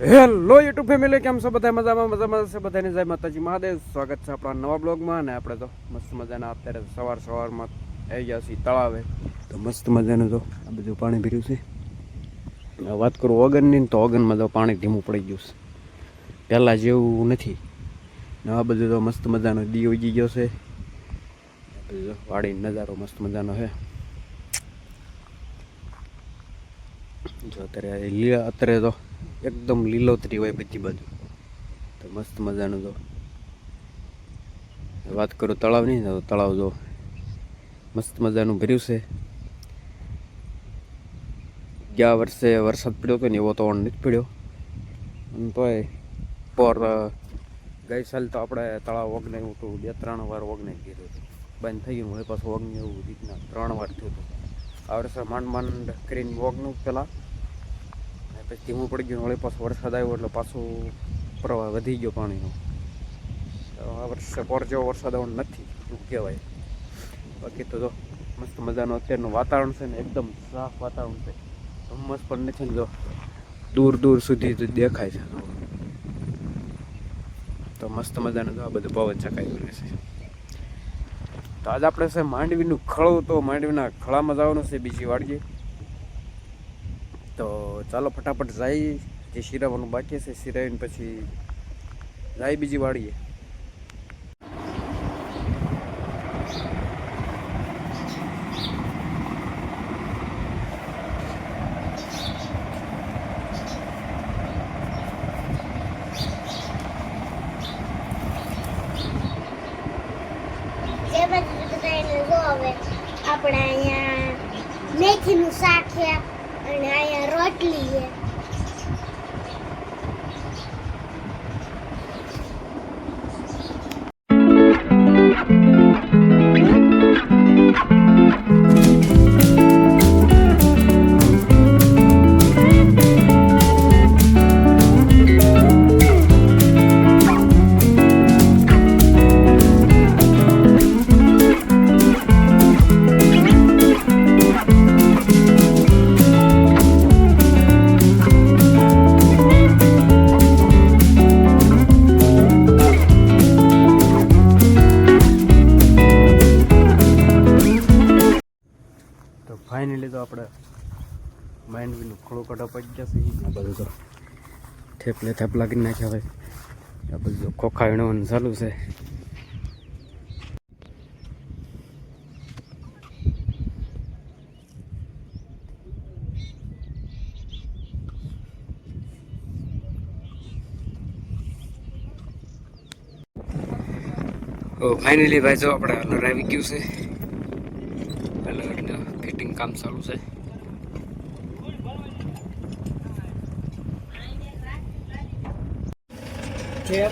Hello YouTube family કેમ છો બધા? મજામાં મજામાં છે બધાને? જય માતાજી, મહાદેવ. સ્વાગત છે આપણા નવા બ્લોગમાં અને આપણે તો મસ્ત મજાના અત્યારે સવાર સવારમાં આવી ગયા છીએ તળાવે. તો મસ્ત મજાનું તો આ બધું પાણી ભર્યું છે. વાત કરું ઓગનની ને તો ઓગનમાં તો પાણી ધીમું પડી ગયું છે. પહેલાં જેવું નથી. ને આ બધું તો મસ્ત મજાનો દી ઉગી ગયો છે. વાડી નજારો મસ્ત મજાનો છે. જો અત્યારે લીલા અત્યારે તો એકદમ લીલોતરી હોય બધી બાજુ. તો મસ્ત મજાનું જો. વાત કરું તળાવની તો તળાવ જો મસ્ત મજાનું ભર્યું છે. ગયા વર્ષે વરસાદ પડ્યો હતો ને, એવો તો નથી પડ્યો. અને તોય પર ગઈ સાલ તો આપણે તળાવ ઓગનાયું હતું, બે ત્રણ વાર ઓગનાઈ ગયું હતું. બંધ થઈ ગયું હવે પાછું ઓગને એવું રીતના ત્રણ વાર થયું હતું. આ વર્ષે માંડ માંડ કરીને ઓગનું પહેલાં ધીમું પડી ગયું વળી પાછો વરસાદ આવ્યો એટલે પાછું પ્રવાહ વધી ગયો પાણીનો. આ વર્ષે પોર જેવો વરસાદ આવવાનો નથી એવું કહેવાય. બાકી તો જો, મસ્ત મજાનું અત્યારનું વાતાવરણ છે ને એકદમ સાફ વાતાવરણ છે. ધુમ્મસ પણ નથી જો, દૂર દૂર સુધી દેખાય છે. તો મસ્ત મજાનું આ બધું પવન ચકાઈ ગયું છે. તો આજે આપણે છે માંડવીનું ખળું, તો માંડવીના ખળામાં જવાનું છે બીજી વાડીએ તો ચાલો ફટાફટ જાય. જે શિરાવાનું બાકી છે, શિરાવીને પછી જાય બીજી વાળીએ આપણે અહીંયા મેથીનું શાક છે. અને અહીંયા રોટલી છે. માંડવીનું કઢો પડી છે આ બધું તો થેપલે થેપલા કરી નાખ્યા હવે આ બધું ખોખા વીણવાનું ચાલુ છે. ફાઇનલી ભાઈ જો આપણે હલર આવી ગયું છે. હલર ફિટિંગ કામ ચાલુ છે. છે.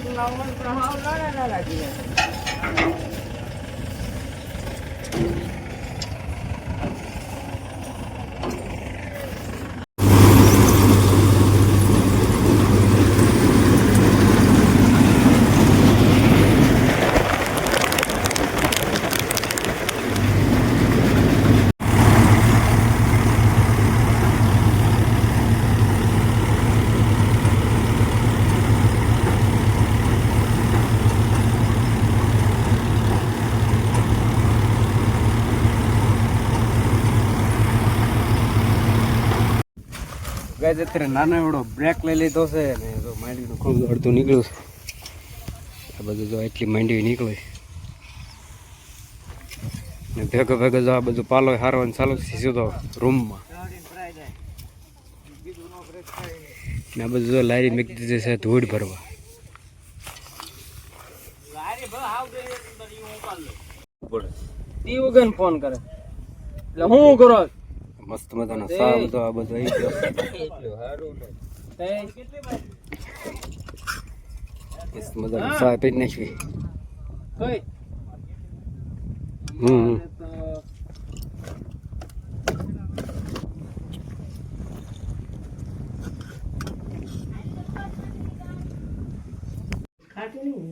ગાય અત્યારે નાનો એવડો બ્રેક લઈ લીધો છે ને જો માંડવીનું ખૂબ અડધું નીકળ્યું છે. આ બધું જો એટલી માંડવી નીકળે. ને ભેગો ભેગો જો આ બધું પાલો હારવાનું ચાલુ થઈ સીધો રૂમમાં. ને આ બધું જો લારી મૂકી દીધી છે, ધૂળ ભરવા. ફોન કરે. એટલે હું કરો મસ્ત મજાનો સાવ તો આ બધો આવી ગયો. મસ્ત મજાનો સાવ પી નાખી. હમ ખાટી નહીં.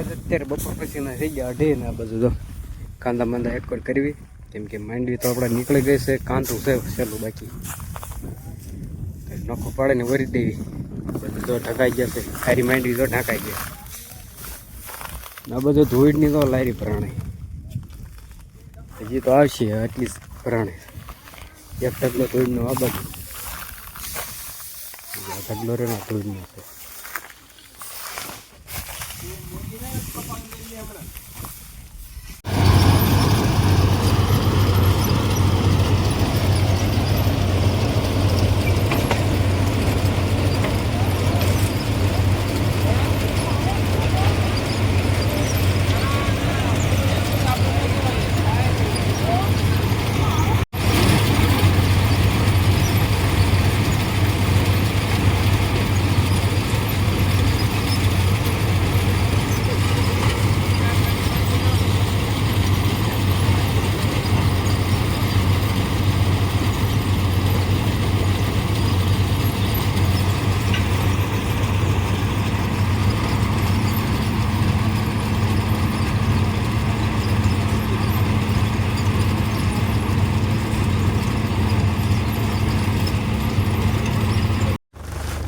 અત્યારે બપોર પછીના થઈ ગયા અઢી ને આ બધું જો કાંદા માંદા કરવી. કેમ માંડવી તો આપણે નીકળી ગઈ છે કાંતું છે સહેલું બાકી. નોખો પાડે વરી દેવી. બધું તો ઢકાઈ ગયા છે માંડવી તો ઢાંકાઈ ગયા. આ બધું ધોઈડની તો લારી પ્રાણે હજી તો આવશે એટલીસ્ટ પ્રાણે એક ટકલો ધોઈડનો આ બધું બીજો ઢગલો રેનો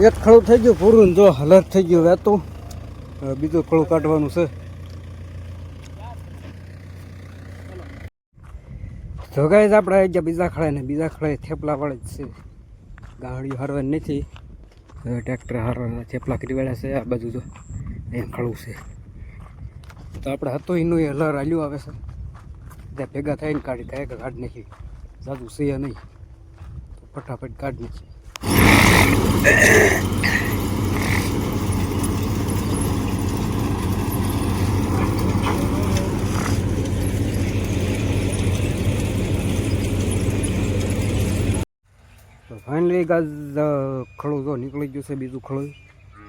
એક ખડું થઈ ગયું પૂરું જો હલત થઈ ગયું વહેતું બીજું ખડું કાઢવાનું છે. તો ગાઈઝ આપણે આવી ગયા બીજા ખડે ને બીજા ખડે થેપલા વાળે જ છે. ગાડીઓ હારવાની નથી. ટ્રેક્ટર હારવાના થેપલા કરી વાળ્યા છે આ બાજુ તો એ ખડું છે. તો આપણે હતો એનું એ હલર હાલ્યું આવે છે. ત્યાં ભેગા થઈને કાઢી થાય કે કાઢી નાખી જાદુ છે નહીં. ફટાફટ કાઢ નાખી ફાઇનલી ગાઝ ખડું તો નીકળી ગયું છે બીજું ખડું.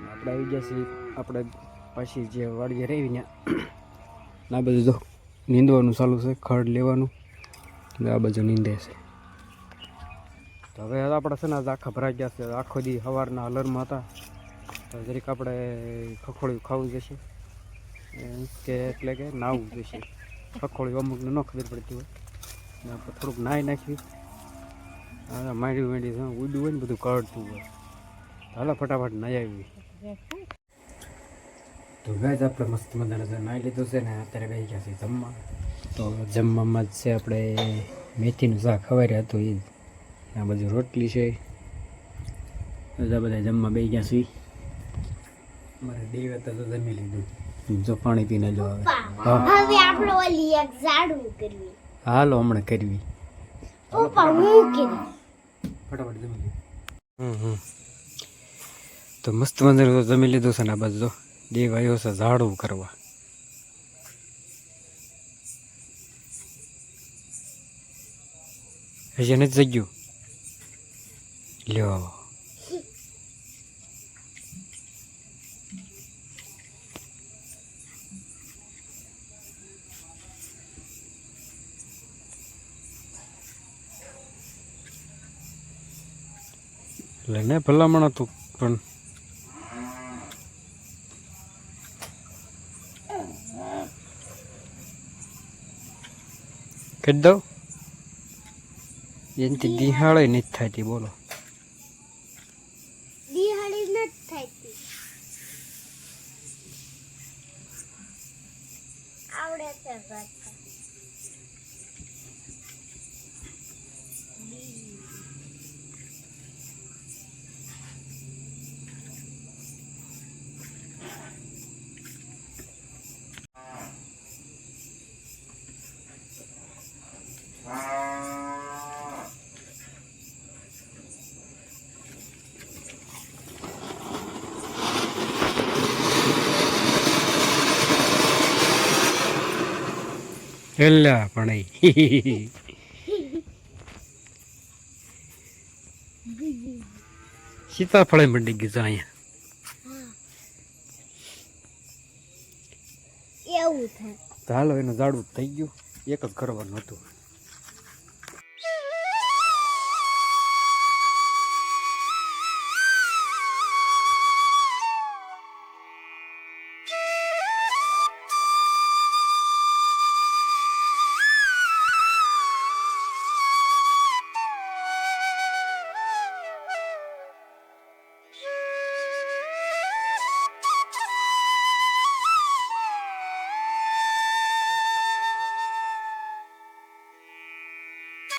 આપણે આવી ગયા છીએ આપણે પાછી જે વાડીએ રહી ત્યાં આ બધું તો નીંદવાનું ચાલુ છે, ખડ લેવાનું. આ બધું નીંદે છે. તો હવે આપણે છે ને આજ આખા ભરાઈ ગયા છે. આખો દી સવારના હલરમાં હતા. તો જરીક આપણે ખખોળિયું ખાવું જશે. કે એટલે કે નાહવું જશે. ખખોળિયું અમુકને ન ખબર પડતી હોય. ને આપણે થોડુંક નાહી નાખ્યું. હા માંડી માંડી ઉડ્યું હોય ને બધું કરડતું હોય. હાલો ફટાફટ નાહી આવી તો ગાય આપણે મસ્ત મજાના નાહી લીધું છે ને, અત્યારે ગઈ ગયા છે જમવા. તો જમવામાં જ છે આપણે મેથીનું શાક ખવારે હતું એ જ આ બાજુ રોટલી છે. બધા બધા જમવા બે ગયા સુઈ મારે દેવે તો જમી લીધું. જો પાણી પીને જો આવે. હવે આપણે ઓલી એક ઝાડવું કરવી હાલો હમણાં કરવી. પપ્પા હું ફટાફટ જમી લીધું હમ હમ. તો મસ્ત મંદિર તો જમી લીધું છે ને આ બાજુ દેવ આવ્યો છે ઝાડું કરવા. હજી નથી જગ્યું? લ્યો લઈને ભલામણ હતું પણ કરી દઉં એનાથી દિહાળે નથી થતી બોલો એલા પણ. સીતાફળ મંડી ગયું અહીંયા. એવું થાય. હાલો એનું ઝાડું થઈ ગયું. એક જ કરવાનું હતું.